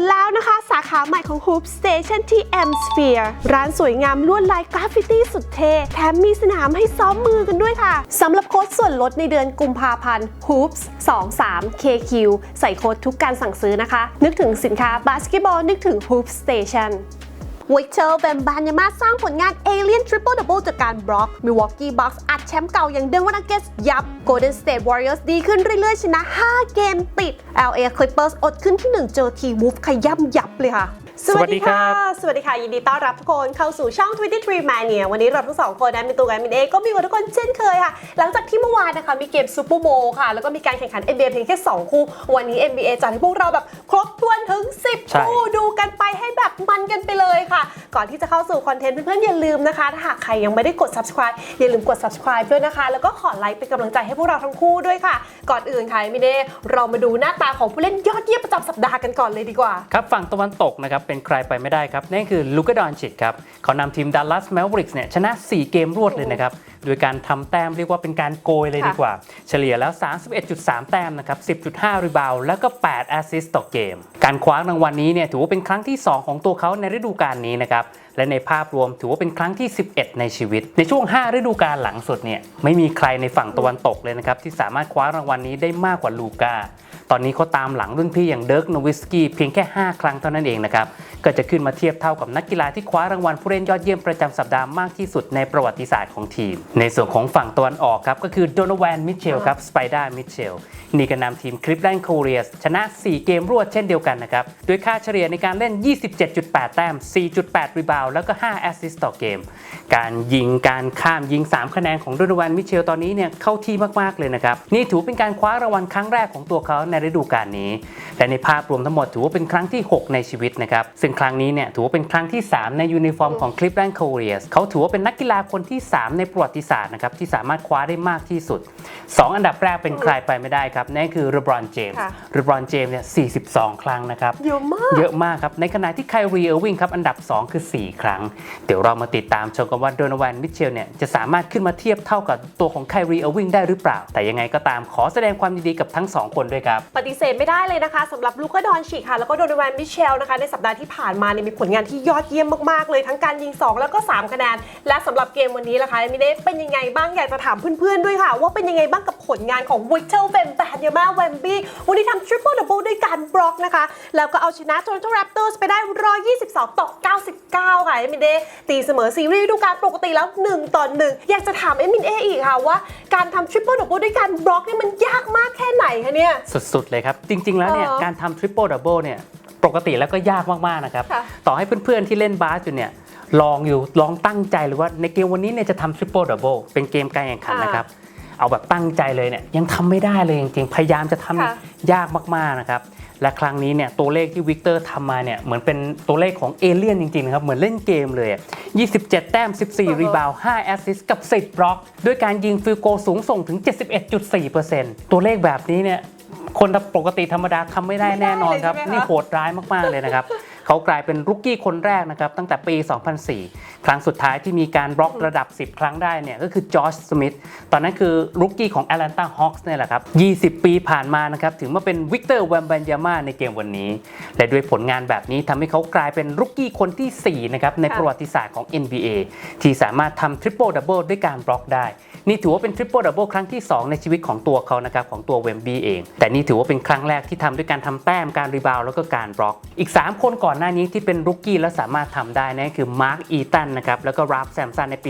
ดแล้วนะคะ สาขาใหม่ของ Hoop Station ที่ M Sphere ร้านสวยงามลวดลายกราฟฟิตี้สุดเท่แถมมีสนามให้ซ้อมมือกันด้วยค่ะสำหรับโค้ดส่วนลดในเดือนกุมภาพันธ์ Hoops 23 KQ ใส่โค้ดทุกการสั่งซื้อนะคะ นึกถึงสินค้าบาสเกตบอลนึกถึง Hoop Station วิกเชอร์แบมบานยามาสร้างผลงาน Alien Triple Double จากการบล็อก Milwaukee Bucks อัดแชมป์เก่าอย่างเดนวานักเกสยับ Golden State Warriors ดีขึ้นเรื่อยๆ ชนะ 5 เกมติด LA Clippers อดขึ้นที่ 1 เจอทีวูฟขย่ำยับเลยค่ะ สวัสดีครับสวัสดีค่ะ ยินดีต้อนรับทุกคนเข้าสู่ช่อง 23 Mania วันนี้เราทั้งสองคนนะมีตัวกันมินเองก็มีกับทุกคนเช่นเคยค่ะ หลังจากที่เมื่อวานนะคะ มีเกมซูเปอร์โบว์ค่ะ แล้วก็มีการแข่งขัน NBA เพียงแค่ 2 คู่ วันนี้ NBA จัดให้พวกเราแบบครบถ้วนถึง 10ใช่คู่ดูกันไปให้แบบมันกันไปเลยค่ะ ก่อนที่จะเข้าสู่คอนเทนต์เพื่อนๆอย่าลืมนะคะ ถ้าหากใครยังไม่ได้กด subscribe อย่าลืมกด subscribe ด้วยนะคะ แล้วก็ขอไลค์เป็นกำลังใจให้พวกเราทั้งคู่ด้วยค่ะ ก่อนอื่นค่ะมินเน่เรามาดูหน้าตาของผู้เล่นยอดเยี่ยมประจำสัปดาห์กันก่อนเลยดีกว่าครับฝั่งตะวันตกนะครับเป็นใครไปไม่ได้ครับ นั่นคือลูกาดอนชิตครับ เขานำทีมดัลลัสแมวริกส์เนี่ยชนะ 4 เกมรวดเลยนะครับ โดยการทำแต้มเรียกว่าเป็นการโกยเลยดีกว่า เฉลี่ยแล้ว 31.3 แต้มนะครับ 10.5 รีบาวด์แล้วก็ 8 แอสซิสต์ต่อเกม การคว้ารางวัลนี้เนี่ยถือว่าเป็นครั้งที่ 2 ของตัวเขาในฤดูกาลนี้นะครับและในภาพรวมถือว่าเป็นครั้งที่ 11 ในชีวิต ในช่วง 5 ฤดูกาลหลังสุดเนี่ยไม่มีใครในฝั่งตะวันตกเลยนะครับที่สามารถคว้ารางวัลนี้ได้มากกว่าลูกา ตอนนี้เขาตามหลังรุ่นพี่อย่างเดิร์กโนวิสกี้เพียงแค่ 5 ครั้งเท่านั้นเองนะครับก็จะขึ้นมาเทียบเท่ากับนักกีฬาที่คว้ารางวัลผู้เล่นยอดเยี่ยมประจำสัปดาห์มากที่สุดในประวัติศาสตร์ของทีม ในส่วนของฝั่งตะวันออกครับก็คือโดนแวนมิเชลครับสไปด้ามิเชลนี่ก็นำทีมคลิปแลนด์โคเรียสชนะ 4 เกมรวดเช่นเดียวกันนะครับโดยค่าเฉลี่ยในการเล่น 27.8 แต้ม 4.8 รีบาวด์แล้วก็ 5 แอสซิสต์ต่อเกม การยิงการข้ามยิง 3 คะแนนของโดนแวนมิเชลตอนนี้เนี่ยเข้าที่มากๆเลยนะครับนี่ถือเป็นการคว้ารางวัลครั้งแรกของตัวเขาในฤดูกาลนี้ และในภาพรวมทั้งหมดถือว่าเป็นครั้งที่ 6 ในชีวิตนะครับ ซึ่งครั้งนี้เนี่ยถือว่าเป็นครั้งที่ 3 ในยูนิฟอร์มของ Cleveland Cavaliers เขาถือว่าเป็นนักกีฬาคนที่ 3 ในประวัติศาสตร์นะครับที่สามารถคว้าได้มากที่สุด 2 อันดับแรกเป็นใครไปไม่ได้ครับนั่นคือ LeBron James ค่ะ LeBron James เนี่ย42 ครั้งนะครับ เยอะมาก เยอะมากครับ ในขณะที่ไครีเออร์วิงครับ อันดับ 2 คือ 4 ครั้ง เดี๋ยวเรามาติดตามชมกันว่าโดนวันมิเชลเนี่ย จะสามารถขึ้นมาเทียบเท่ากับตัวของไครีเออร์วิงได้หรือเปล่า แต่ยังไงก็ตามขอแสดงความยินดีกับทั้ง 2 คนด้วยครับปฏิเสธไม่ได้เลยนะคะสำหรับลูกาดอนชิกค่ะ แล้วก็โดนแวนมิเชลนะคะในสัปดาห์ที่ผ่านมาเนี่ยมีผลงานที่ยอดเยี่ยมมากๆเลยทั้งการยิง 2 แล้วก็ 3 คะแนน และสำหรับเกมวันนี้ล่ะคะมิเนเป็นยังไงบ้างอยากจะถามเพื่อนๆด้วยค่ะ ว่าเป็นยังไงบ้างกับผลงานของวิกเตอร์เวมแบนยามาแวมบี้วันนี้ทำทริปเปิลดับเบิลด้วยการบล็อกนะคะ แล้วก็เอาชนะโ o ร o น t o แรปเตอร์สไปได้ 122 ต่อ 99 ค่ะเอมินเดตีเสมอซีรีส์ดูกาลปกติแล้ว 1 ต่อ 1 อยากจะถามเอมินเออีกค่ะว่าการทำทริปเปิลดับเบิลด้วยการบล็อกนี่มันยากมากแค่ไหนคะเนี่ย สุดๆเลยครับ จริง ๆ แล้วเนี่ยเออการทำทริปเปิลดับเบิลเนี่ยปกติแล้วก็ยากมากๆนะครับ ค่ะ ต่อให้เพื่อนๆที่เล่นบาสอยู่เนี่ยลองอยู่ลองตั้งใจเลยว่าในเกมวันนี้เนี่ยจะทำทริปเปิลดับเบิลเป็นเกมการแข่งขันนะครับ เอาแบบตั้งใจเลยเนี่ยยังทำไม่ได้เลยจริงๆ พยายามจะทำค่ะยากมากๆนะครับ และครั้งนี้เนี่ยตัวเลขที่วิกเตอร์ทำมาเนี่ยเหมือนเป็นตัวเลขของเอเลี่ยนจริงๆนะครับเหมือนเล่นเกมเลยอะ27 แต้ม14รีบาวด์5แอสซิสต์กับ 10บล็อก ด้วยการยิงฟิลโกลสูงส่งถึง 71.4%ตัวเลขแบบนี้เนี่ย คนปกติธรรมดาทำไม่ได้แน่นอนครับไม่ได้เลยใช่ไหมคะนี่โหดร้ายมากๆเลยนะครับ เขากลายเป็นรุกกี้คนแรกนะครับ ตั้งแต่ปี 2004 ครั้งสุดท้ายที่มีการบล็อกระดับ 10 ครั้งได้เนี่ยก็คือจอร์จสมิธตอนนั้นคือรุกกี้ของ Atlanta Hawks เนี่ยแหละครับ 20 ปีผ่านมานะครับ ถึงมาเป็นวิกเตอร์แวมแบนยาม่าในเกมวันนี้ และด้วยผลงานแบบนี้ทำให้เขากลายเป็นรุกกี้คนที่ 4 นะครับ ในค่ะประวัติศาสตร์ของ NBA ที่สามารถทำทริปเปิลดับเบิลด้วยการบล็อกได้ นี่ถือว่าเป็นทริปเปิลดับเบิลครั้งที่ 2 ในชีวิตของตัวเขานะครับของตัวเวมบี้เอง แต่นี่ถือว่าเป็นครั้งแรกที่ทำด้วยการทำแต้มการรีบาวแล้วก็การบล็อก อีก 3 คนก่อนหน้านี้ที่เป็นรุกกี้และสามารถทำได้นั่นคือมาร์คอีตันนะครับแล้วก็ราฟแซมสันในปี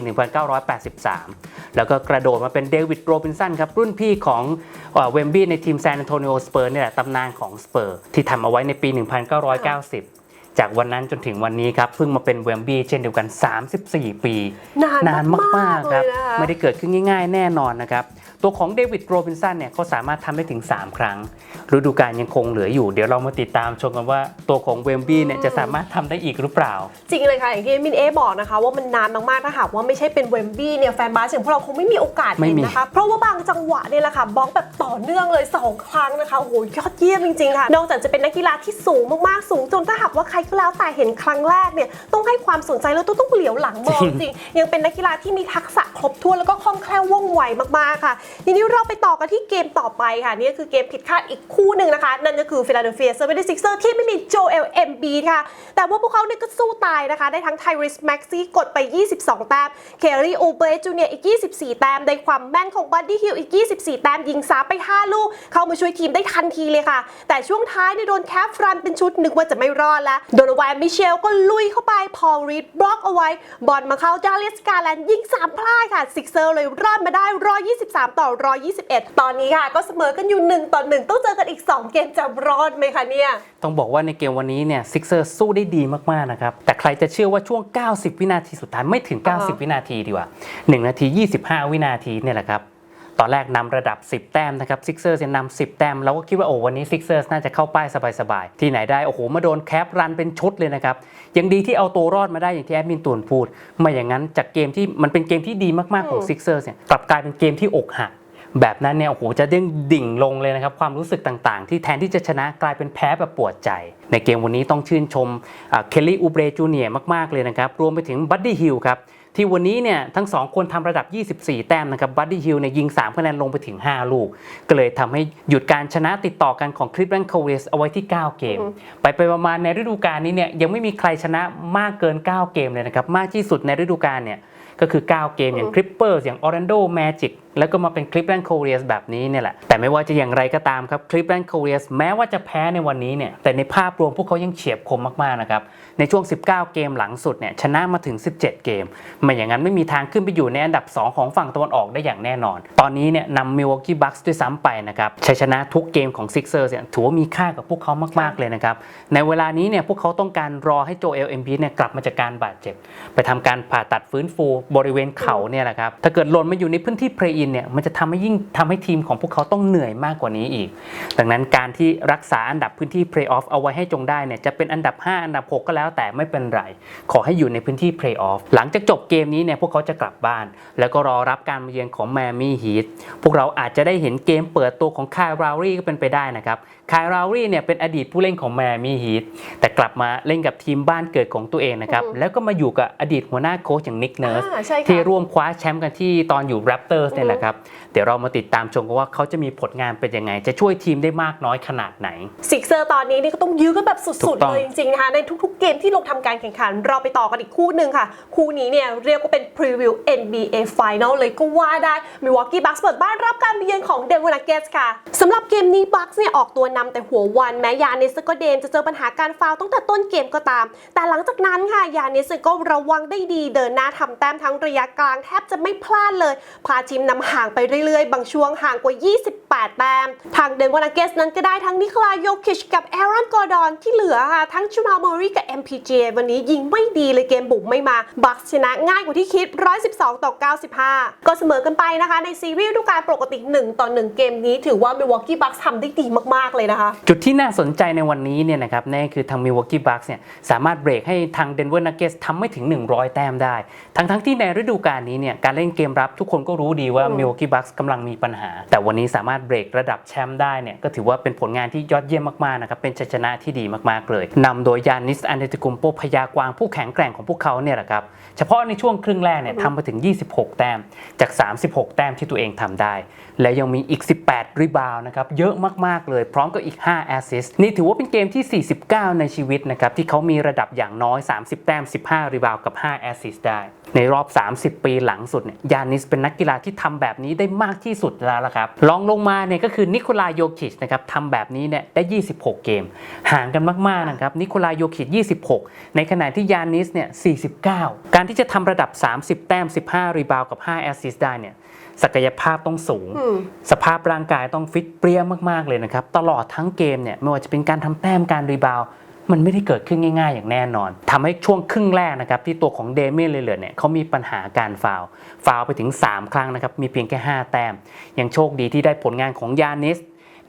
1983 แล้วก็กระโดดมาเป็นเดวิดโรบินสันครับรุ่นพี่ของเวมบี้ในทีมแซน a นโตนิโอสเปอร์นี่แหละตำนานของสเปอร์ที่ทำเอาไว้ในปี 1990 จากวันนั้นจนถึงวันนี้ครับเพิ่งมาเป็นเวมบี้เช่นเดียวกัน 34 ปี นานมากๆครับเลยนะคะไม่ได้เกิดขึ้นง่าย ๆ แน่นอนนะครับ ตัวของเดวิดโรบินสันเนี่ยเขาสามารถทำได้ถึง 3 ครั้ง ฤดูกาลยังคงเหลืออยู่ เดี๋ยวเรามาติดตามชมกันว่าตัวของเวมบี้เนี่ยจะสามารถทำได้อีกหรือเปล่า จริงเลยค่ะ อย่างที่มินเอบอกนะคะ ว่ามันนานมากๆถ้าหากว่าไม่ใช่เป็นเวมบี้เนี่ยแฟนบาสอย่างพวกเราคงไม่มีโอกาสไม่เห็นมีนะคะ เพราะว่าบางจังหวะเนี่ยแหละค่ะบล็อกแบบต่อเนื่องเลย 2 ครั้งนะคะโอ้โหยอดเยี่ยมจริงๆค่ะนอกจากจะเป็นนักกีฬาที่สูงมากๆสูงจนถ้าหากว่าใครก็แล้วแต่เห็นครั้งแรกเนี่ยต้องให้ความสนใจแล้วต้องต้องเหลียวหลังมองจริงยังเป็นนักกีฬาที่มีทักษะครบถ้วนแล้วก็คล่องแคล่วว่องไวมากๆค่ะทีนี้เราไปต่อกันที่เกมต่อไปค่ะนี่คือเกมผิดคาดอีกคู่หนึ่งนะคะ นั่นก็คือฟิลาเดลเฟียเซเว่นซิกเซอร์ที่ไม่มีโจเอลเอ Embiid ค่ะ แต่ว่าพวกเขาเนี่ยก็สู้ตายนะคะ ได้ทั้ง Tyrese Maxey กดไป 22 แต้ม Kelly Oubre Jr. อีก 24 แต้มได้ความแม่นของ Buddy Hield อีก 24 แต้มยิงสามไป 5 ลูก เข้ามาช่วยทีมได้ทันทีเลยค่ะ แต่ช่วงท้ายเนี่ยโดนแคฟรันเป็นชุดนึกว่าจะไม่รอดแล้วโดนแวนมิเชลก็ลุยเข้าไปพอลรีดบล็อกเอาไว้บอลมาเข้าดาเลสกาแลนยิง3พลาดค่ะซิกเซอร์เลยรอดมาได้123ต่อ 121 ตอนนี้ค่ะ ก็เสมอกันอยู่ 1 ต่อ 1 ต้องเจอกันอีก 2 เกมจะรอดไหมคะเนี่ย ต้องบอกว่าในเกมวันนี้เนี่ยซิกเซอร์สู้ได้ดีมาก ๆ นะครับ แต่ใครจะเชื่อว่าช่วง 90 วินาทีสุดท้ายไม่ถึงอ่าฮะ90 วินาทีดีกว่า 1 นาที 25 วินาทีเนี่ยแหละครับ ตอนแรกนำระดับ 10 แต้มนะครับซิกเซอร์จะนำ10 แต้มเราก็คิดว่าโอ้วันนี้ซิกเซอร์น่าจะเข้าป้ายสบายๆ ที่ไหนได้ โอ้โห มาโดนแคปรันเป็นชุดเลยนะครับ ยังดีที่เอาตัวรอดมาได้อย่างที่แอดมินตูนพูด ไม่อย่างนั้นจากเกมที่มันเป็นเกมที่ดีมากๆของซิกเซอร์เนี่ยกลับกลายเป็นเกมที่อกหักแบบนั้นเนี่ยโอ้โหจะเด้งดิ่งลงเลยนะครับ ความรู้สึกต่างๆ ที่แทนที่จะชนะกลายเป็นแพ้แบบปวดใจ ในเกมวันนี้ต้องชื่นชมเคลลี่อูเบรจูเนียมากๆเลยนะครับ รวมไปถึงบัดดี้ฮิลครับ ที่วันนี้เนี่ยทั้ง 2 คนทำระดับ 24 แต้มนะครับบัดดี้ฮิลเนี่ยยิง 3 คะแนนลงไปถึง 5 ลูก ก็เลยทำให้หยุดการชนะติดต่อกันของคลิปแลนด์คาเวสเอาไว้ที่ 9 เกม ไปไปประมาณในฤดูกาลนี้เนี่ยยังไม่มีใครชนะมากเกิน 9 เกมเลยนะครับมากที่สุดในฤดูกาลเนี่ยก็คือ 9 เกมอย่างคลิปเปอร์อย่าง Orlando Magic แล้ แล้วก็มาเป็นคลิปแลนด์ o ค r เ e สแบบนี้เนี่ยแหละ แต่ไม่ว่าจะอย่างไรก็ตามครับคลิปแลนด์ o ค r เ e สแม้ว่าจะแพ้ในวันนี้เนี่ยแต่ในภาพรวมพวกเขายังเฉียบคมมากๆนะครับในช่วง 19 เกมหลังสุดเนี่ยชนะมาถึง 17 เกม ไม่อย่างนั้นไม่มีทางขึ้นไปอยู่ในอันดับ 2 ของฝั่งตะวันออกได้อย่างแน่นอน ตอนนี้เนี่ยนำ Milwaukee Bucks ด้วยซ้ำไปนะครับชัยชนะทุกเกมของ Sixers เนี่ยถือว่ามีค่ากับพวกเขามากๆเลยนะครับในเวลานี้เนี่ยพวกเขาต้องการรอให้โจเอลเอมบีเนี่ยกลับมาจากการบาดเจ็บ ไปทำการผ่าตัดฟื้นฟูบริเวณเข่าเนี่ยแหละครับถ้าเกิดหล่นมาอยู่ในพื้นที่เพลย์อินเนี่ยมันจะทำให้ยิ่งทำให้ทีมของพวกเขาต้องเหนื่อยมากกว่านี้อีก ดังนั้นการที่รักษาอันดับพื้นที่เพลย์ออฟเอาไว้ให้จงได้เนี่ยจะเป็นอันดับ 5 อันดับ 6 ก็แล้วแต่ไม่เป็นไร ขอให้อยู่ในพื้นที่เพลย์ออฟหลังจากจบเกมนี้เนี่ยพวกเขาจะกลับบ้าน แล้วก็รอรับการมาเยือนของแมมี่ฮีทพวกเราอาจจะได้เห็นเกมเปิดตัวของคายรารี่ก็เป็นไปได้นะครับ คายรารีเนี่ยเป็นอดีตผู้เล่นของแมมี่ฮีทแต่กลับมาเล่นกับทีมบ้านเกิดของตัวเองนะครับอือฮึแล้วก็มาอยู่กับอดีตหัวหน้าโค้ชอย่างนิกเนิร์สอ่าใช่ค่ะที่ร่วมคว้าแชมป์กันที่ตอนอยู่แรปเตอร์สเนี่ยแหละครับ เดี๋ยวเรามาติดตามชมกันว่าเขาจะมีผลงานเป็นยังไง จะช่วยทีมได้มากน้อยขนาดไหนซิกเซอร์ตอนนี้นี่ก็ต้องยื้อกันแบบถูสุดกต้ๆองเลยจริงๆนะคะในทุกๆเกมที่ลงทำการแข่งขัน เราไปต่อกันอีกคู่หนึ่งค่ะ คู่นี้เนี่ยเรียกว่าเป็นพรีวิว NBA Final เลยก็ว่าได้ Milwaukee Bucks เปิดบ้านรับการมาเยือนของ Denver Nuggets ค่ะสำหรับเกมนี้ Bucks เนี่ยออกตัวนำแต่หัววันแม้ยานิสก็เดมจะเจอปัญหาการฟาวตั้งแต่ต้นเกมก็ตาม แต่หลังจากนั้นค่ะยานิสก็ระวังได้ดีเดินหน้าทำแต้มทั้งระยะกลางแทบจะไม่พลาดเลย พาทีมนำห่างไปเรื่อยๆ บางช่วงห่างกว่า 28 แต้ม ทางเดนวอนาเกสนั้นก็ได้ทั้งนิโคลายโยคิชกับแอรอนกอร์ดอนที่เหลือค่ะทั้งชูมาลมอรีกับ MPJ วันนี้ยิงไม่ดีเลยเกมบุกไม่มาบัคชนะง่ายกว่าที่คิด 112 ต่อ 95 ก็เสมอกันไปนะคะในซีรีส์ฤดูกาลปกติ 1 ต่อ 1 เกมนี้ถือว่า Milwaukee Bucks ทำได้ดีมากๆเลยนะคะ จุดที่น่าสนใจในวันนี้เนี่ยนะครับนั่นคือทาง Milwaukee Bucks เนี่ยสามารถเบรกให้ทาง Denver Nuggets ทำไม่ถึง 100 แต้มได้ ทั้งทั้งๆที่ในฤดูกาลนี้เนี่ยการเล่นเกมรับทุกคนก็รู้ดีว่าอืม Milwaukee Bucks กำลังมีปัญหา แต่วันนี้สามารถเบรกระดับแชมป์ได้เนี่ยก็ถือว่าเป็นผลงานที่ยอดเยี่ยมมากๆนะครับเป็นชัยชนะที่ดีมากๆเลยนำโดยยานิสอันเดติกุมโปพยากวางผู้แข็งแกร่งของพวกเขาเนี่ยแหละครับเฉพาะในช่วงครึ่งแรกเนี่ยทำมาถึง 26 แต้มจาก 36 แต้มที่ตัวเองทำได้ และยังมีอีก 18 รีบาวนะครับ เยอะมาก ๆ เลย พร้อมกับอีก 5 แอสซิสต์นี่ถือว่าเป็นเกมที่ 49 ในชีวิตนะครับ ที่เขามีระดับอย่างน้อย 30 แต้ม 15 รีบาวกับ 5 แอสซิสต์ได้ ในรอบ 30 ปีหลังสุดเนี่ยยานิสเป็นนักกีฬาที่ทำแบบนี้ได้มากที่สุดแล้วละครับรองลงมาเนี่ยก็คือนิโคลายโยคิชนะครับทำแบบนี้เนี่ยได้ 26 เกม ห่างกันมากๆนะครับนิโคลายโยคิช 26 ในขณะที่ยานิสเนี่ย 49 การที่จะทำระดับ 30 แต้ม 15 รีบาวกับ 5 แอสซิสต์ได้เนี่ย ศักยภาพต้องสูงอืมสภาพร่างกายต้องฟิตเปรี้ยมากๆเลยนะครับ ตลอดทั้งเกมเนี่ยไม่ว่าจะเป็นการทำแต้มการรีบาวด์มันไม่ได้เกิดขึ้นง่าย ๆ อย่างแน่นอนทำให้ช่วงครึ่งแรกนะครับที่ตัวของเดเมียนเลเลอร์เนี่ยเขามีปัญหาการฟาวล์ฟาวล์ไปถึง 3 ครั้งนะครับ มีเพียงแค่ 5 แต้ม ยังโชคดีที่ได้ผลงานของยานิส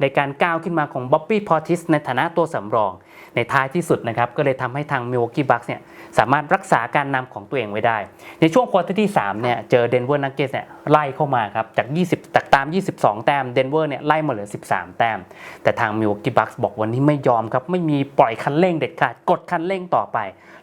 ในการก้าวขึ้นมาของบ๊อบบี้พอติสในฐานะตัวสำรอง ในท้ายที่สุดนะครับก็เลยทำให้ทางมิว w กี้บัคเนี่ยสามารถรักษาการนำของตัวเองไว้ได้ ในช่วงควอเตอร์ที่3เนี่ยเจอเดนเวอร์นักเก็ตเนี่ยไล่เข้ามาครับจาก 20จากตาม 22 แต้มเดนเวอร์เนี่ยไล่มาเหลือ 13 แต้ม แต่ทางมิว w กี้บัคบอกวันนี้ไม่ยอมครับไม่มีปล่อยคันเร่งเด็ดขาดกดคันเร่งต่อไป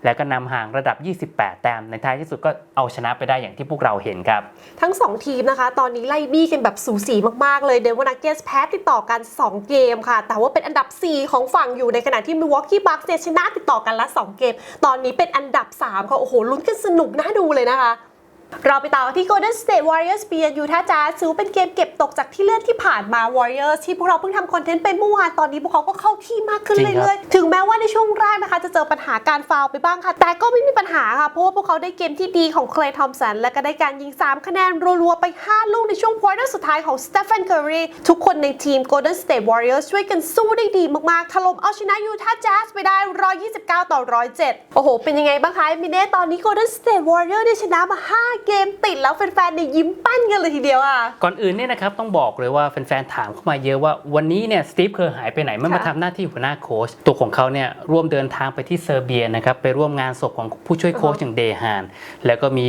แล้วก็นำห่างระดับ 28 แต้ม ในท้ายที่สุดก็เอาชนะไปได้อย่างที่พวกเราเห็นครับ ทั้ง 2 ทีมนะคะ ตอนนี้ไล่บี้กันแบบสูสีมากๆเลยเดนเวอร์นาเกสแพ้ติดต่อกัน 2 เกมค่ะ แต่ว่าเป็นอันดับ 4 ของฝั่งอยู่ในขณะที่มิวอกกี้บัคเนี่ยชนะติดต่อกันละ2เกม ตอนนี้เป็นอันดับ3ค่ะโอ้โหลุ้นกันสนุกน่าดูเลยนะคะ เราไปต่อที่ Golden State Warriors เปียนยูทาจ้าซื้อเป็นเกมเก็บตกจากที่เลื่อนที่ผ่านมา Warriors ที่พวกเราเพิ่งทำคอนเทนต์ไปเมื่อวานตอนนี้พวกเขาก็เข้าที่มากขึ้นเรื่อยๆ ถึงแม้ว่าในช่วงแรกนะคะ จะเจอปัญหาการฟาวไปบ้างค่ะ แต่ก็ไม่มีปัญหาค่ะ เพราะว่าพวกเขาได้เกมที่ดีของ Clay Thompson และก็ได้การยิง 3 คะแนนรัวๆ ไป 5 ลูกในช่วงควอเตอร์สุดท้ายของ Stephen Curry ทุกคนในทีม Golden State Warriors ช่วยกันสู้ได้ดีมากๆถล่มเอาชนะยูทาจ๊สไปได้ 129 ต่อ 107 โอ้โห เป็นยังไงบ้างคะมิเน่ตอนนี้ Golden State Warriors ได้ชนะมา 5เกมติดแล้วแฟนๆเนี่ยยิ้มปั้นกันเลยทีเดียวอะ ก่อนอื่นเนี่ยนะครับต้องบอกเลยว่าแฟนๆถามเข้ามาเยอะว่าวันนี้เนี่ยสตีฟเคอร์หายไปไหนไม่มาค่ะทำหน้าที่หัวหน้าโค้ชตัวของเขาเนี่ยร่วมเดินทางไปที่เซอร์เบียนะครับไปร่วมงานศพของผู้ช่วยโค้ชอย่างเดฮาน แล้วก็มี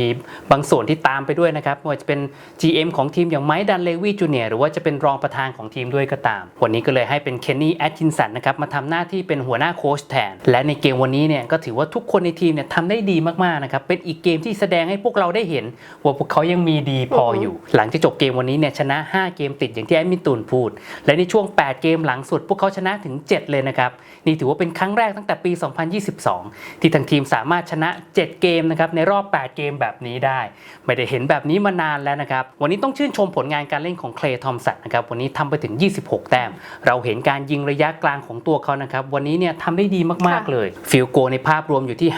บางส่วนที่ตามไปด้วยนะครับไม่ว่าจะเป็น GM ของทีมอย่างไมค์ดันเลวีจูเนียหรือว่าจะเป็นรองประธานของทีมด้วยก็ตาม วันนี้ก็เลยให้เป็นเคนนี่แอดคินสันนะครับมาทำหน้าที่เป็นหัวหน้าโค้ชแทน และในเกมวันนี้เนี่ยก็ถือว่าทุกคนในทีมเนี่ยทำได้ดีมากๆนะครับเป็นอีกเกมที่แสดงให้พวกเราได้เห็นว่าพวกเขายังมีดีพออยู่ หลังจากจบเกมวันนี้เนี่ยชนะ 5 เกมติดอย่างที่แอดมินตูนพูด และในช่วง 8 เกมหลังสุด พวกเขาชนะถึง 7 เลยนะครับ นี่ถือว่าเป็นครั้งแรกตั้งแต่ปี 2022 ที่ทางทีมสามารถชนะ 7 เกมนะครับในรอบ 8 เกมแบบนี้ได้ ไม่ได้เห็นแบบนี้มานานแล้วนะครับวันนี้ต้องชื่นชมผลงานการเล่นของเคลย์ทอมสันนะครับวันนี้ทำไปถึง 26 แต้ม เราเห็นการยิงระยะกลางของตัวเขานะครับวันนี้เนี่ยทำได้ดีมากๆค่ะเลย ฟิลโกในภาพรวมอยู่ที่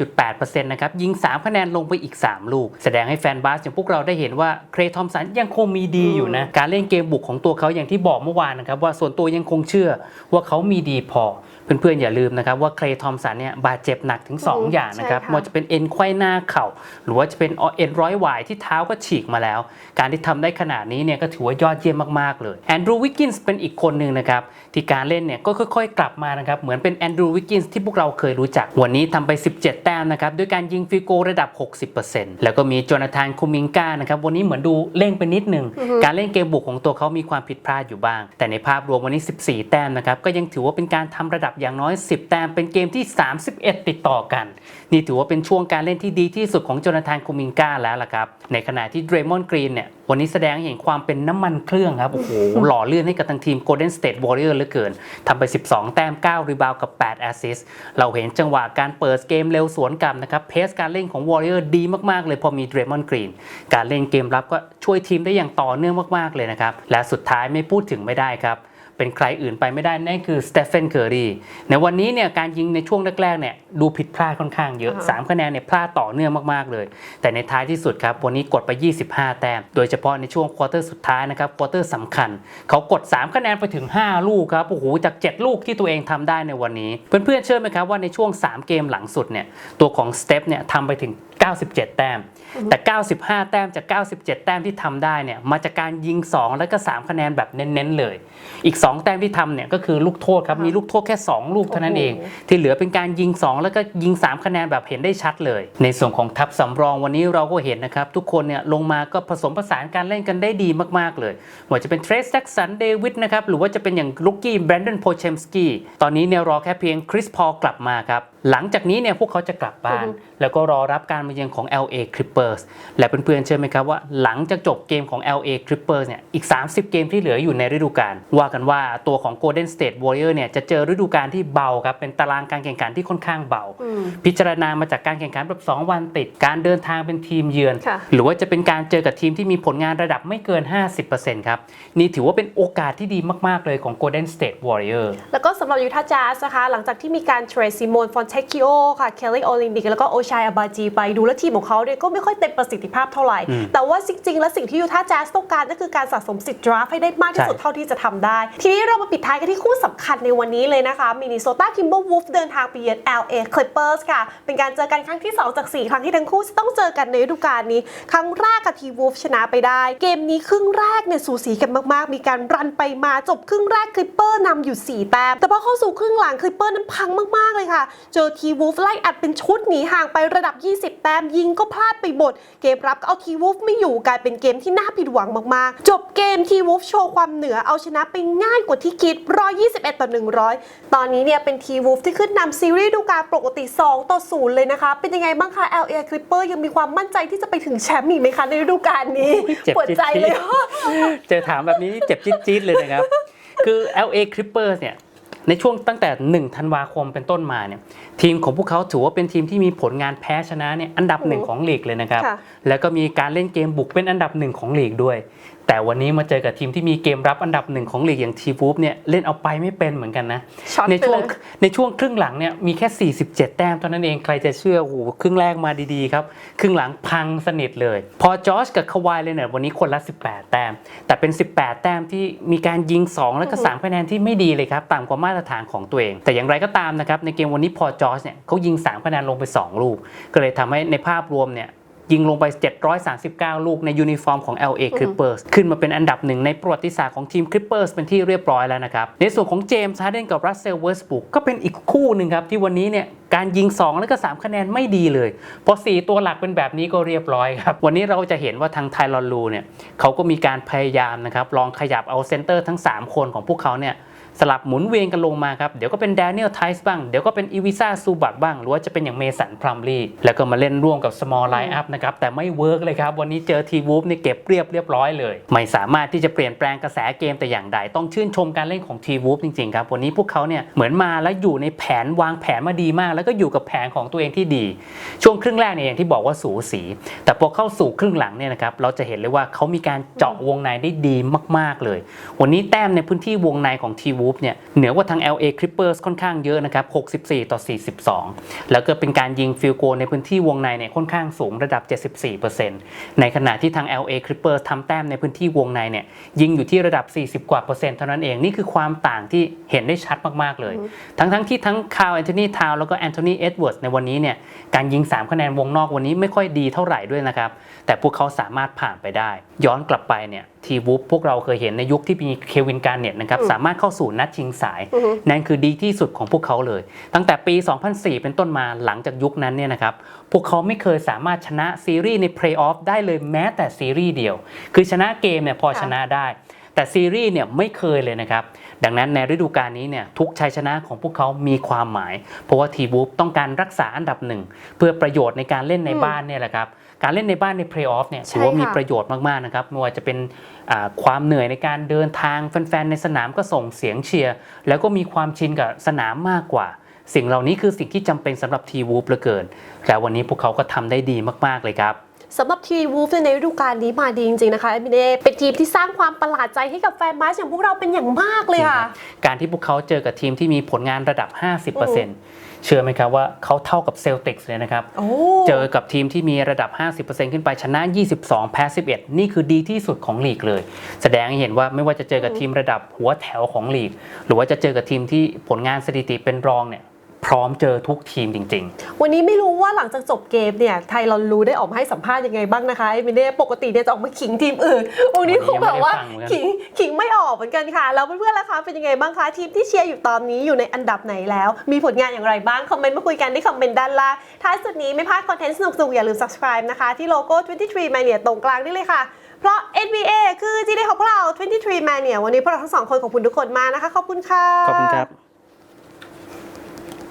57.8%นะครับยิง 3 คะแนนลงไปอีก 3 ลูกแสดงให้แฟนบาสอย่างพวกเราได้เห็นว่าเคลย์ทอมสันยังคงมีดีอยู่นะ การเล่นเกมบุกของตัวเขาอย่างที่บอกเมื่อวานนะครับว่าส่วนตัวยังคงเชื่อว่าเขามีดีพอเพื่อนๆอย่าลืมนะครับว่าเคลย์ทอมสันเนี่ยบาดเจ็บหนักถึงอืม2อย่างนะครับใช่ค่ะไม่ว่าจะเป็นเอ็นไขว้หน้าเข่า หรือว่าจะเป็นเอ็นร้อยหวายที่เท้าก็ฉีกมาแล้ว การที่ทำได้ขนาดนี้เนี่ยก็ถือว่ายอดเยี่ยมมากๆเลยแอนดรูวิกกินส์เป็นอีกคนหนึ่งนะครับที่การเล่นเนี่ยก็ค่อยๆ กลับมานะครับเหมือนเป็นแอนดรูวิกกินส์ที่พวกเราเคยรู้จัก วันนี้ทำไป 17 แต้มนะครับด้วยการยิงฟิลโกระดับ 60%แล้วก็มีโจนาธานคูมิงกานะครับวันนี้เหมือนดูเร่งไปนิดหนึงการเล่นเกมบุกของตัวเขามีความผิดพลาดอยู่บ้าง แต่ในภาพรวมวันนี้ 14 แต้มนะครับก็ยังถือว่าเป็นการทำระดับอย่างน้อย 10 แต้มเป็นเกมที่ 31 ติดต่อกัน นี่ถือว่าเป็นช่วงการเล่นที่ดีที่สุดของโจนาธานคูมิงกาแล้วล่ะครับ ในขณะที่เดรมอนกรีนเนี่ยวันนี้แสดงเห็นความเป็นน้ำมันเครื่องครับ โอ้โห หล่อเลื่อนให้กับทางทีม Golden State Warrior เหลือเกินทำไป 12 แต้ม 9 รีบาวกับ 8 แอสซิสเราเห็นจังหวะการเปิดเกมเร็วสวนกลับนะครับ เพสการเล่นของ Warrior ดีมาก ๆ เลยพอมีเดรมอนกรีนการเล่นเกมรับก็ช่วยทีมได้อย่างต่อเนื่องมาก ๆ เลยนะครับ และสุดท้ายไม่พูดถึงไม่ได้ครับ เป็นใครอื่นไปไม่ได้ นั่นคือสเตฟ e นเคอรีในวันนี้เนี่ยการยิงในช่วงแรกๆเนี่ยดูผิดพลาดค่อนข้างเยอะอ่าฮะ3 คะแนนเนี่ยพลาดต่อเนื่องมากๆเลย แต่ในท้ายที่สุดครับวันนี้กดไป 25 แต้ม โดยเฉพาะในช่วงควอเตอร์สุดท้ายนะครับควอเตอร์สำคัญ เขากด 3 คะแนนไปถึง 5 ลูกครับโอ้โหจาก 7 ลูกที่ตัวเองทำได้ในวันนี้ เพื่อนๆเชื่อไหมครับว่าในช่วง 3 เกมหลังสุดเนี่ยตัวของสเตฟเนี่ยทำไปถึง 97 แต้ม แต่ 95 แต้มจาก 97 แต้มที่ทำได้เนี่ยมาจากการยิง 2 แล้วก็ 3 คะแนนแบบเน้นๆเลย อีก 2 แต้มที่ทำเนี่ยก็คือลูกโทษครับมีลูกโทษแค่ 2 ลูกเท่านั้นเองโอ้โหที่เหลือเป็นการยิง 2 แล้วก็ยิง 3 คะแนนแบบเห็นได้ชัดเลย ในส่วนของทัพสำรองวันนี้เราก็เห็นนะครับ ทุกคนเนี่ยลงมาก็ผสมผสานการเล่นกันได้ดีมากๆเลยไม่ว่าจะเป็นเทรสแจ็กสันเดวิดนะครับหรือว่าจะเป็นอย่างลูกกี้แบรนดอนโพเชมสกี้ตอนนี้เนี่ยรอแค่เพียงคริสพอลกลับมาครับหลังจากนี้เนี่ยพวกเขาจะกลับบ้านอือฮึแล้วก็รอรับการมาเยือนของ LA Clippers และเพื่อนๆเชื่อไหมครับว่าหลังจากจบเกมของ LA Clippers เนี่ยอีก 30 เกมที่เหลืออยู่ในฤดูกาลว่ากันว่าตัวของ Golden State Warrior เนี่ยจะเจอฤดูกาลที่เบาครับเป็นตารางการแข่งขันที่ค่อนข้างเบาอืมพิจารณามาจากการแข่งขันแบบ 2 วันติด การเดินทางเป็นทีมเยือนค่ะหรือว่าจะเป็นการเจอกับทีมที่มีผลงานระดับไม่เกิน 50%ครับนี่ถือว่าเป็นโอกาสที่ดีมากๆเลยของ Golden State Warrior แล้วก็สำหรับยูทาห์แจ๊สนะคะหลังจากที่มีการเทรดซิโมนฟอนเทคิโอค่ะเคลลี่โอลิมปิกแล้วก็โอชัยอาบาจีไปดูแล้วทีมของเขาเนี่ยก็ไม่ค่อยเต็มประสิทธิภาพเท่าไหร่อืมแต่ว่าจริง ๆ แล้วสิ่งที่ยูทาห์แจ๊สต้องการก็คือการสะสมสิทธิ์ดราฟให้ได้มากที่สุดใช่เท่าที่จะทำได้ ทีนี้เรามาปิดท้ายกันที่คู่สำคัญในวันนี้เลยนะคะมินนิโซตาทิมเบอร์วูฟเดินทางไปเยือน LA Clippers ค่ะ เป็นการเจอกันครั้งที่ 2 จาก 4 ครั้งที่ทั้งคู่จะต้องเจอกันในฤดูกาลนี้ ครั้งแรกกับทีวูฟชนะไปได้ เกมนี้ครึ่งแรกเนี่ยสูสีกันมากๆ มีการรันไปมาจบครึ่งแรกคลิปเปอร์นำอยู่ 4 แต้มแต่พอเข้าสู่ครึ่งหลังคลิปเปอร์นั้นพังมากๆเลยค่ะ เจอทีวูฟไล่อัดเป็นชุดหนีห่างไประดับ 20 แต้มยิงก็พลาดไปหมด เกมรับก็เอาทีวูฟไม่อยู่กลายเป็นเกมที่น่าผิดหวังมากๆ จบเกมทีวูฟโชว์ความเหนือเอาชนะไปง่ายกว่าที่คิด 121 ต่อ 100 ตอนนี้เนี่ยเป็นทีวูฟที่ขึ้นนำซีรีส์ฤดูกาลปกติ 2 ต่อ 0 เลยนะคะ เป็นยังไงบ้างคะ LA Clipper ยังมีความมั่นใจที่จะไปถึงแชมป์อีกไหมคะในฤดูกาลนี้เจ็บปวดใจเลยจี๊ดเจอถามแบบนี้นี่เจ็บจี๊ดๆเลยนะครับคือ LA Clippers เนี่ย ในช่วงตั้งแต่1ธันวาคมเป็นต้นมาเนี่ยทีมของพวกเขาถือว่าเป็นทีมที่มีผลงานแพ้ชนะเนี่ยอันดับหนึ่งโอ้โหของลีกเลยนะครับค่ะแล้วก็มีการเล่นเกมบุกเป็นอันดับหนึ่งของลีกด้วย แต่วันนี้มาเจอกับทีมที่มีเกมรับอันดับหนึ่งของลีกอย่างทีฟูฟเนี่ยเล่นเอาไปไม่เป็นเหมือนกันนะช็อตในไปช่วเลงยในช่วงครึ่งหลังเนี่ยมีแค่ 47 แต้มเท่านั้นเองใครจะเชื่อโอ้โหครึ่งแรกมาดีๆครับครึ่งหลังพังสนิทเลย พอจอร์จกับควายเลยเนี่ยวันนี้คนละ 18 แต้ม แต่เป็น 18 แต้มที่มีการยิง 2 แล้วก็3คะแนนที่ไม่ดีเลยครับต่ำกว่ามาตรฐานของตัวเอง แต่อย่างไรก็ตามนะครับในเกมวันนี้พอจอร์จเนี่ยเขายิง3คะแนนลงไป 2 ลูก ก็เลยทำให้ในภาพรวมเนี่ย ยิงลงไป 739 ลูกในยูนิฟอร์มของ LA Clippers ขึ้นมาเป็นอันดับหนึ่งในประวัติศาสตร์ของทีม Clippers เป็นที่เรียบร้อยแล้วนะครับ ในส่วนของเจมส์ฮาร์เดนกับรัสเซลเว s ร์สบุกก็เป็นอีกคู่หนึ่งครับ ที่วันนี้เนี่ยการยิง 2 แล้วก็ 3 คะแนนไม่ดีเลย พอ 4 ตัวหลักเป็นแบบนี้ก็เรียบร้อยครับ วันนี้เราจะเห็นว่าทางไทลอนลูเนี่ยเขาก็มีการพยายามนะครับลองขยับเอาเซนเตอร์ทั้ง 3 คนของพวกเขาเนี่ย สลับหมุนเวียนกันลงมาครับ เดี๋ยวก็เป็นแดเนียลไทส์บ้าง เดี๋ยวก็เป็นอีวิซ่าซูบัตบ้าง หรือว่าจะเป็นอย่างเมสันพรัมลีแล้วก็มาเล่นร่วมกับ small line up นะครับ แต่ไม่เวิร์กเลยครับ วันนี้เจอทีวูฟนี่เก็บเรียบเรียบร้อยเลย ไม่สามารถที่จะเปลี่ยนแปลงกระแสเกมแต่อย่างใด ต้องชื่นชมการเล่นของทีวูฟจริงๆครับ วันนี้พวกเขาเนี่ยเหมือนมาแล้วอยู่ในแผนวางแผนมาดีมาก แล้วก็อยู่กับแผนของตัวเองที่ดี ช่วงครึ่งแรกเนี่ยอย่างที่บอกว่าสูสี แต่พอเข้าสู่ครึ่งหลังเนี่ยนะครับเราจะเห็นเลยว่าเขามีการเจาะวงในได้ดีมาก ๆเลย วันนี้แต้มในพื้นที่วงในของ t w o o f เนี่ยเหนือกว่าทาง LA Clippers ค่อนข้างเยอะนะครับ 64 ต่อ 42 แล้วก็เป็นการยิงฟิลโกในพื้นที่วงในเนี่ยค่อนข้างสูงระดับ 74%ในขณะที่ทาง LA Clippers ทำแต้มในพื้นที่วงในเนี่ยยิงอยู่ที่ระดับ 40 กว่าเปอร์เซ็นต์เท่านั้นเองนี่คือความต่างที่เห็นได้ชัดมากๆเลย ทั้งๆที่ทั้งคาร์แอนโทนีทาวแล้วก็แอนโทนีเอ็ดเวิร์ดในวันนี้เนี่ยการยิง 3 คะแนนวงนอกวันนี้ไม่ค่อยดีเท่าไหร่ด้วยนะครับแต่พวกเขาสามารถผ่านไปได้ ย้อนกลับไปเนี่ย ทีวูฟพวกเราเคยเห็นในยุคที่มีเควินการเน็ตนะครับสามารถเข้าสู่นัดชิงสายอือฮึนั่นคือดีที่สุดของพวกเขาเลย ตั้งแต่ปี 2004 เป็นต้นมาหลังจากยุคนั้นเนี่ยนะครับพวกเขาไม่เคยสามารถชนะซีรีส์ในเพลย์ออฟได้เลยแม้แต่ซีรีส์เดียว คือชนะเกมเนี่ยพอค่ะชนะได้ แต่ซีรีส์เนี่ยไม่เคยเลยนะครับ ดังนั้นในฤดูกาลนี้เนี่ยทุกชัยชนะของพวกเขามีความหมาย เพราะว่าทีวูฟต้องการรักษาอันดับหนึ่งเพื่อประโยชน์ในการเล่นในอืมบ้านเนี่ยแหละครับ การเล่นในบ้านในเพลย์ออฟเนี่ยใช่ถือว่ามีค่ะประโยชน์มากๆนะครับไม่ว่าจะเป็นอ่าความเหนื่อยในการเดินทางแฟนๆในสนามก็ส่งเสียงเชียร์แล้วก็มีความชินกับสนามมากกว่า สิ่งเหล่านี้คือสิ่งที่จำเป็นสำหรับทีวูฟเหลือเกินและวันนี้พวกเขาก็ทำได้ดีมากๆเลยครับสำหรับทีวูฟในฤดูกาลนี้มาดีจริงๆนะคะเอมิเน่เป็นทีมที่สร้างความประหลาดใจให้กับแฟนบาสอย่างพวกเราเป็นอย่างมากเลยค่ะ การที่พวกเขาเจอกับทีมที่มีผลงานระดับ 50% เชื่อไหมครับว่าเขาเท่ากับเซลติกส์เลยนะครับโอ้เจอกับทีมที่มีระดับ 50%ขึ้นไปชนะ 22 แพ้ 11 นี่คือดีที่สุดของลีกเลย แสดงให้เห็นว่าไม่ว่าจะเจอกับทีมระดับหัวแถวของลีก หรือว่าจะเจอกับทีมที่ผลงานสถิติเป็นรองเนี่ย พร้อมเจอทุกทีมจริงวันนี้ไม่รู้ว่าหลังจากจบเกมเนี่ยไทยเรารู้ได้ออกมาให้สัมภาษณ์ยังไงบ้างนะคะเอมิเน่ปกติเนี่ยจะออกมาขิงทีมอื่นวันนี้คงแบบว่าวันนี้ยังไม่ได้ฟังเหมือนกันขิงขิงไม่ออกเหมือนกันค่ะ แล้วเพื่อนๆล่ะคะเป็นยังไงบ้างคะทีมที่เชียร์อยู่ตอนนี้อยู่ในอันดับไหนแล้ว มีผลงานอย่างไรบ้างคอมเมนต์มาคุยกันที่คอมเมนต์ด้านล่างท้ายสุดนี้ไม่พลาดคอนเทนต์สนุกๆอย่าลืม subscribe นะคะที่โลโก้ 23 Mania ตรงกลางนี่เลยค่ะเพราะ NBA คือ GD ของพวกเรา 23 Mania วันนี้พวกเราทั้งสองคนขอบคุณทุกคนมากนะคะขอบคุณค่ะๆขอบคุณครับ